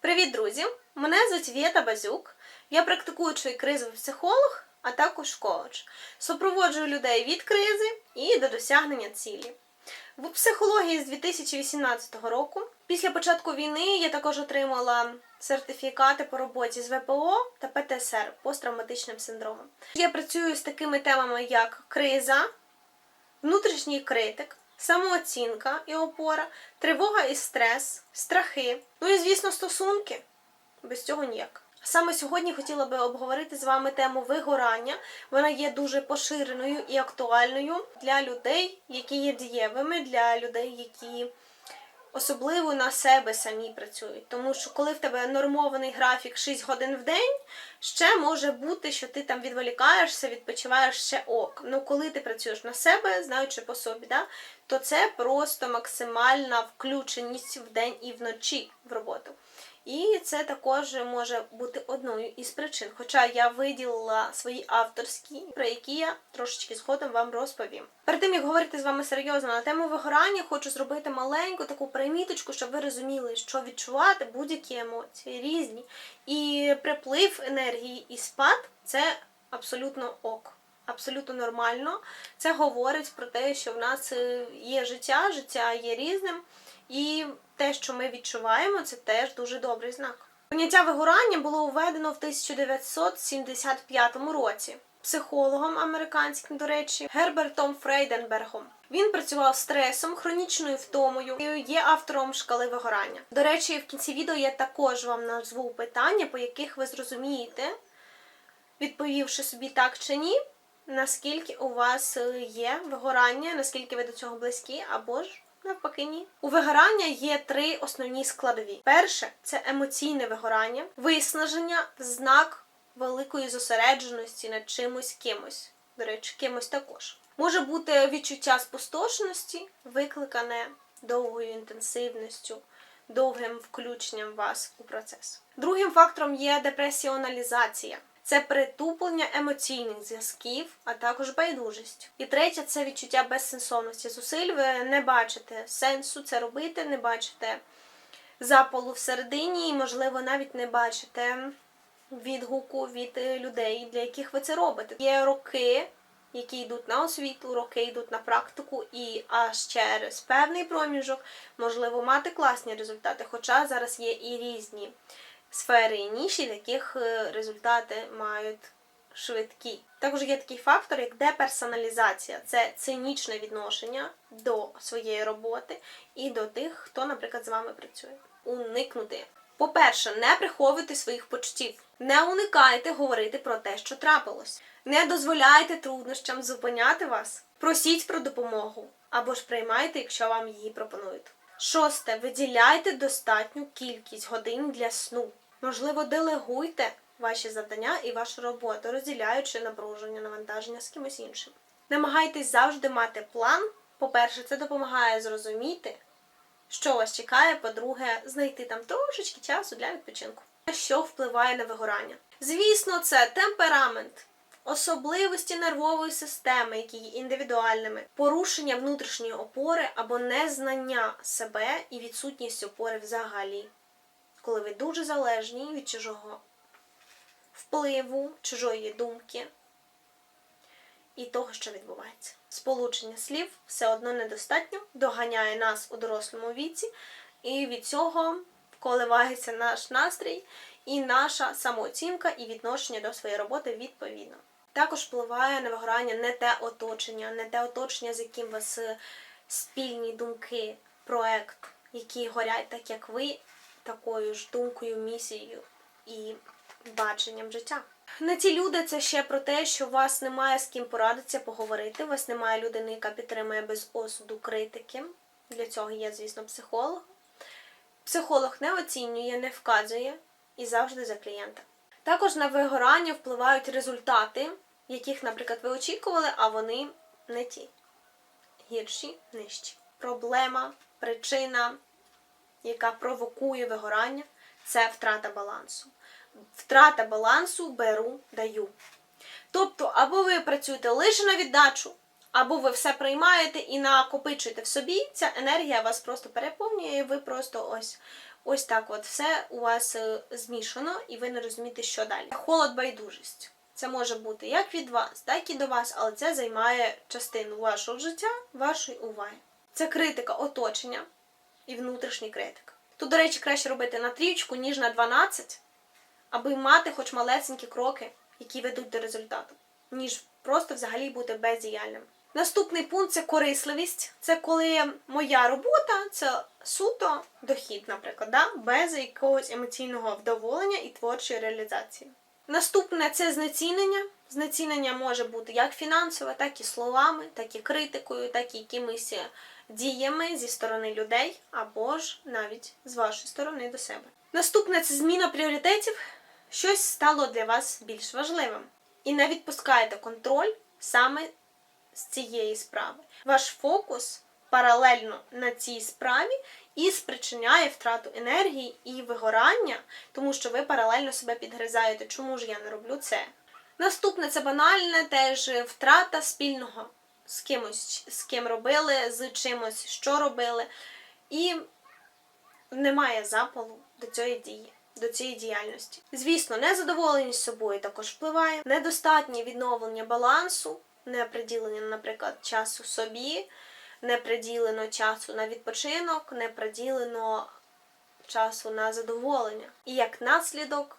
Привіт, друзі! Мене звуть Вєта Базюк. Я практикуючий кризовий психолог, а також коуч. Супроводжую людей від кризи і до досягнення цілі. В психології з 2018 року. Після початку війни я також отримала сертифікати по роботі з ВПО та ПТСР посттравматичним синдромом. Я працюю з такими темами, як криза, внутрішній критик, самооцінка і опора, тривога і стрес, страхи, ну і, звісно, стосунки. Без цього ніяк. Саме сьогодні хотіла би обговорити з вами тему вигорання. Вона є дуже поширеною і актуальною для людей, які є дієвими, для людей, які особливо на себе самі працюють. Тому що коли в тебе нормований графік 6 годин в день, ще може бути, що ти там відволікаєшся, відпочиваєш ще ок. Ну коли ти працюєш на себе, знаючи по собі, да, то це просто максимальна включеність в день і вночі в роботу. І це також може бути одною із причин. Хоча я виділила свої авторські, про які я трошечки згодом вам розповім. Перед тим як говорити з вами серйозно на тему вигорання, хочу зробити маленьку таку приміточку, щоб ви розуміли, що відчувати будь-які емоції різні. І приплив енергії і спад це абсолютно ок. Абсолютно нормально. Це говорить про те, що в нас е, є життя, життя є різним. І те, що ми відчуваємо, це теж дуже добрий знак. Поняття вигорання було введено в 1975 році психологом американським, до речі, Гербертом Фрейденбергом. Він працював стресом, хронічною втомою і є автором шкали вигорання. До речі, в кінці відео я також вам назву питання, по яких ви зрозумієте, відповівши собі так чи ні, наскільки у вас е, є вигорання, наскільки ви до цього близькі, або ж Навпаки, ні. У вигорання є три основні складові. Перше це емоційне вигорання, виснаження, знак великої зосередженості над чимось кимось. До речі, кимось також. Може бути відчуття спустошеності, викликане довгою інтенсивністю, довгим включенням вас у процес. Другим фактором є депресіоналізація. Це притуплення емоційних зв'язків, а також байдужість. І третє це відчуття безсенсовності зусиль. Ви не бачите сенсу це робити, не бачите запалу всередині, і, можливо, навіть не бачите відгуку від людей, для яких ви це робите. Є роки, які йдуть на освіту, роки йдуть на практику, і аж через певний проміжок можливо мати класні результати, хоча зараз є і різні сфери і ніші, в яких е, результати мають швидкі. Також є такий фактор, як деперсоналізація. Це цинічне відношення до своєї роботи і до тих, хто, наприклад, з вами працює. Уникнути. По-перше, не приховуйте своїх почуттів. Не уникайте говорити про те, що трапилось. Не дозволяйте труднощам зупиняти вас. Просіть про допомогу або ж приймайте, якщо вам її пропонують. Шосте. Виділяйте достатню кількість годин для сну. Можливо, делегуйте ваші завдання і вашу роботу, розділяючи напруження, навантаження з кимось іншим. Намагайтесь завжди мати план. По-перше, це допомагає зрозуміти, що вас чекає. По-друге, знайти там трошечки часу для відпочинку. Що впливає на вигорання? Звісно, це темперамент. Особливості нервової системи, які є індивідуальними, порушення внутрішньої опори або незнання себе і відсутність опори взагалі, коли ви дуже залежні від чужого впливу, чужої думки і того, що відбувається. Сполучення слів все одно недостатньо, доганяє нас у дорослому віці, і від цього коливається наш настрій і наша самооцінка і відношення до своєї роботи відповідно. Також впливає на вигорання не те оточення, не те оточення, з яким у вас е, спільні думки, проект, які горять так, як ви, такою ж думкою, місією і баченням життя. Не ці люди це ще про те, що у вас немає з ким порадитися, поговорити. У вас немає людини, яка підтримує без осуду критики. Для цього є, звісно, психолог. Психолог не оцінює, не вказує і завжди за клієнта. Також на вигорання впливають результати, яких, наприклад, ви очікували, а вони не ті. Гірші, нижчі. Проблема, причина, яка провокує вигорання, це втрата балансу. Втрата балансу беру, даю. Тобто, або ви працюєте лише на віддачу, або ви все приймаєте і накопичуєте в собі, ця енергія вас просто переповнює, і ви просто ось Ось так от все у вас е, змішано, і ви не розумієте, що далі. Холод байдужість. Це може бути як від вас, так і до вас, але це займає частину вашого життя, вашої уваги. Це критика оточення і внутрішній критик. Тут, до речі, краще робити на трієчку, ніж на 12, аби мати хоч малесенькі кроки, які ведуть до результату, ніж просто взагалі бути бездіяльним. Наступний пункт це корисливість. Це коли моя робота це суто дохід, наприклад, да? без якогось емоційного вдоволення і творчої реалізації. Наступне це знецінення. Знецінення може бути як фінансове, так і словами, так і критикою, так і якимись діями зі сторони людей, або ж навіть з вашої сторони до себе. Наступне це зміна пріоритетів. Щось стало для вас більш важливим. І не відпускаєте контроль саме з цієї справи. Ваш фокус паралельно на цій справі і спричиняє втрату енергії і вигорання, тому що ви паралельно себе підгризаєте, чому ж я не роблю це. Наступне це банальне теж втрата спільного з кимось, з ким робили, з чимось, що робили. І немає запалу до цієї дії. До цієї діяльності. Звісно, незадоволеність собою також впливає, недостатнє відновлення балансу, не приділення, наприклад, часу собі, не приділено часу на відпочинок, не приділено часу на задоволення. І як наслідок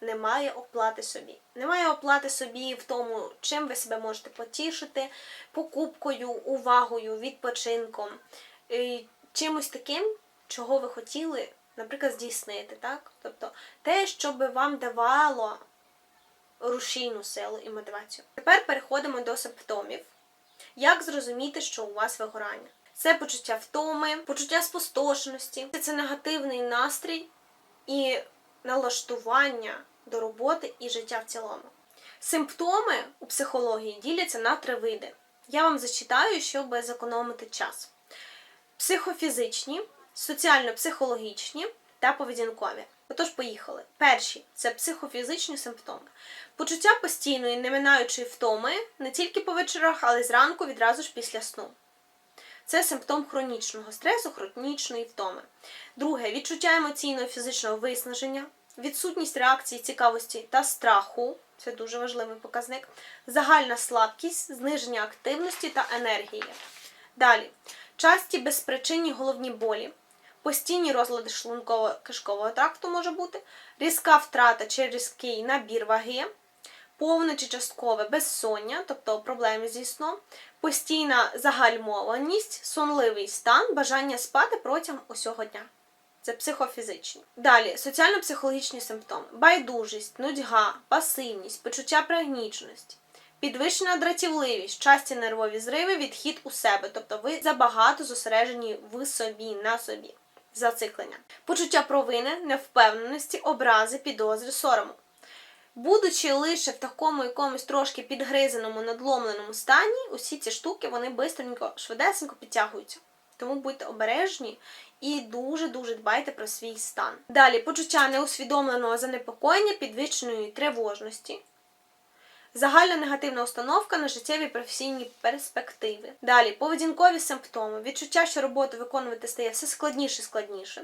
немає оплати собі. Немає оплати собі в тому, чим ви себе можете потішити, покупкою, увагою, відпочинком, і чимось таким, чого ви хотіли, наприклад, здійснити. так? Тобто те, що би вам давало рушійну силу і мотивацію. Тепер переходимо до симптомів. Як зрозуміти, що у вас вигорання? Це почуття втоми, почуття спустошеності, це негативний настрій і налаштування до роботи і життя в цілому. Симптоми у психології діляться на три види. Я вам зачитаю, щоб зекономити час: психофізичні, соціально-психологічні та поведінкові. Отож, поїхали. Перші це психофізичні симптоми. Почуття постійної, не минаючої втоми не тільки по вечорах, але й зранку відразу ж після сну. Це симптом хронічного стресу, хронічної втоми. Друге відчуття емоційного фізичного виснаження, відсутність реакції, цікавості та страху. Це дуже важливий показник. Загальна слабкість, зниження активності та енергії. Далі. Часті безпричинні головні болі, постійні розлади шлунково-кишкового тракту може бути, різка втрата чи різкий набір ваги, повне чи часткове безсоння, тобто проблеми зі сном, постійна загальмованість, сонливий стан, бажання спати протягом усього дня. Це психофізичні. Далі соціально-психологічні симптоми: байдужість, нудьга, пасивність, почуття пригніченості. Підвищена дратівливість, часті нервові зриви, відхід у себе, тобто ви забагато зосереджені в собі, на собі, зациклення, почуття провини, невпевненості, образи, підозри, сорому. Будучи лише в такому якомусь трошки підгризаному, надломленому стані, усі ці штуки вони бистренько, швидесенько підтягуються. Тому будьте обережні і дуже-дуже дбайте про свій стан. Далі почуття неусвідомленого занепокоєння, підвищеної тривожності. Загальна негативна установка на життєві професійні перспективи. Далі поведінкові симптоми, відчуття, що роботу виконувати стає все складніше і складніше.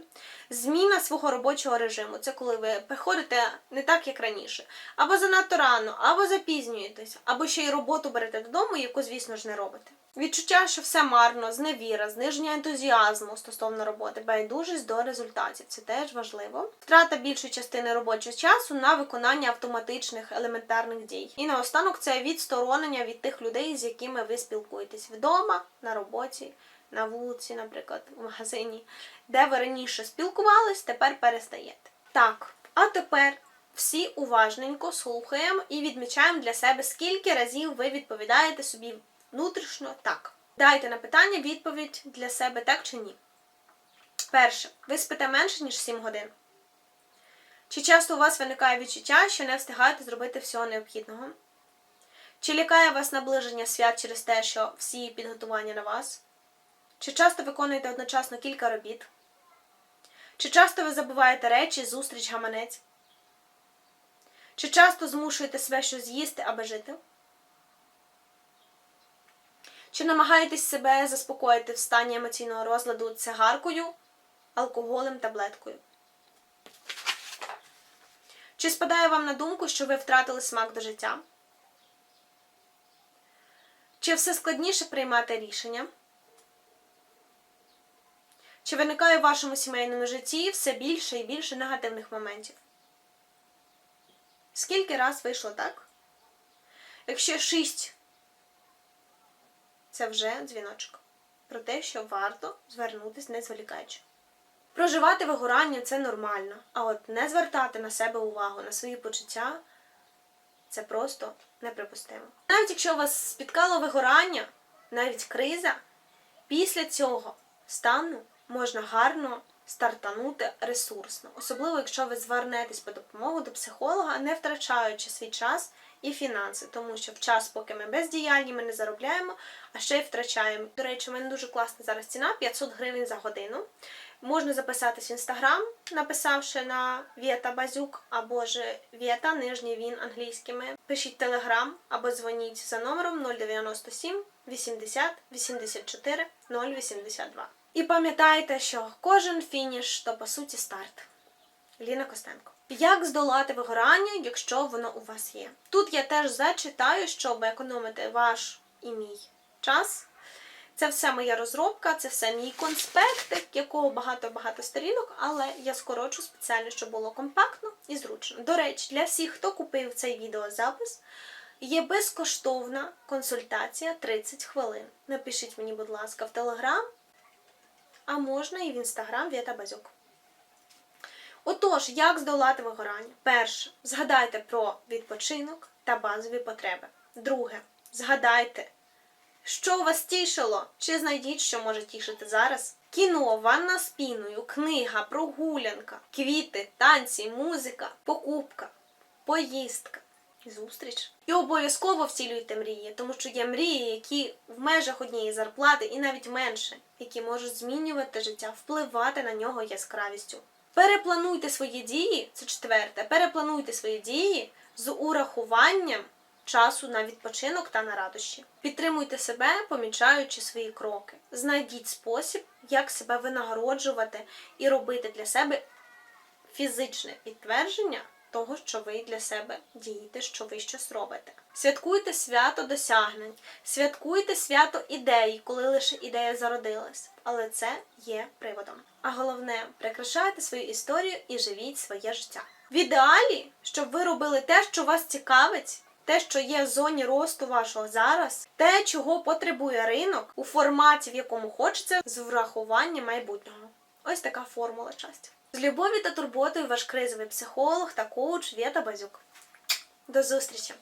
Зміна свого робочого режиму це коли ви приходите не так, як раніше, або занадто рано, або запізнюєтесь, або ще й роботу берете додому, яку, звісно ж, не робите. Відчуття, що все марно, зневіра, зниження ентузіазму стосовно роботи, байдужість до результатів. Це теж важливо. Втрата більшої частини робочого часу на виконання автоматичних елементарних дій. І наостанок це відсторонення від тих людей, з якими ви спілкуєтесь вдома, на роботі, на вулиці, наприклад, в магазині, де ви раніше спілкувались, тепер перестаєте. Так, а тепер. Всі уважненько слухаємо і відмічаємо для себе, скільки разів ви відповідаєте собі внутрішньо так. Дайте на питання відповідь для себе так чи ні. Перше. Ви спите менше, ніж 7 годин. Чи часто у вас виникає відчуття, що не встигаєте зробити всього необхідного? Чи лякає вас наближення свят через те, що всі підготування на вас? Чи часто виконуєте одночасно кілька робіт? Чи часто ви забуваєте речі, зустріч, гаманець? Чи часто змушуєте себе щось з'їсти, аби жити? Чи намагаєтесь себе заспокоїти в стані емоційного розладу цигаркою, алкоголем, таблеткою. Чи спадає вам на думку, що ви втратили смак до життя? Чи все складніше приймати рішення? Чи виникає в вашому сімейному житті все більше і більше негативних моментів? Скільки раз вийшло так? Якщо шість, це вже дзвіночок про те, що варто звернутися не зволікаючи. Проживати вигорання це нормально, а от не звертати на себе увагу, на свої почуття це просто неприпустимо. Навіть якщо вас спіткало вигорання, навіть криза, після цього стану можна гарно стартанути ресурсно, особливо якщо ви звернетесь по допомогу до психолога, не втрачаючи свій час і фінанси, тому що в час, поки ми бездіяльні, ми не заробляємо, а ще й втрачаємо. До речі, у мене дуже класна зараз ціна 500 гривень за годину. Можна записатись в інстаграм, написавши на Вєта Базюк або ж Вєта, нижній він англійськими. Пишіть телеграм або дзвоніть за номером 097 80 84 082. І пам'ятайте, що кожен фініш то по суті старт. Ліна Костенко. Як здолати вигорання, якщо воно у вас є? Тут я теж зачитаю, щоб економити ваш і мій час. Це все моя розробка, це все мій конспектик, якого багато-багато сторінок, але я скорочу спеціально, щоб було компактно і зручно. До речі, для всіх, хто купив цей відеозапис, є безкоштовна консультація 30 хвилин. Напишіть мені, будь ласка, в Телеграм, а можна і в інстаграм Вєта Базюк. Отож, як здолати вигорання? Перше, згадайте про відпочинок та базові потреби. Друге, згадайте, що вас тішило, чи знайдіть, що може тішити зараз. Кіно, ванна з піною, книга, прогулянка, квіти, танці, музика, покупка, поїздка. Зустріч. І обов'язково втілюйте мрії, тому що є мрії, які в межах однієї зарплати і навіть менше, які можуть змінювати життя, впливати на нього яскравістю. Переплануйте свої дії, це четверте, переплануйте свої дії з урахуванням часу на відпочинок та на радощі. Підтримуйте себе, помічаючи свої кроки. Знайдіть спосіб, як себе винагороджувати і робити для себе фізичне підтвердження того, що ви для себе дієте, що ви щось робите. Святкуйте свято досягнень, святкуйте свято ідеї, коли лише ідея зародилась. Але це є приводом. А головне, прикрашайте свою історію і живіть своє життя. В ідеалі, щоб ви робили те, що вас цікавить, те, що є в зоні росту вашого зараз, те, чого потребує ринок, у форматі, в якому хочеться, з врахуванням майбутнього. Ось така формула часті. З любові та турботою ваш кризовий психолог та коуч Вєта Базюк. До зустрічі!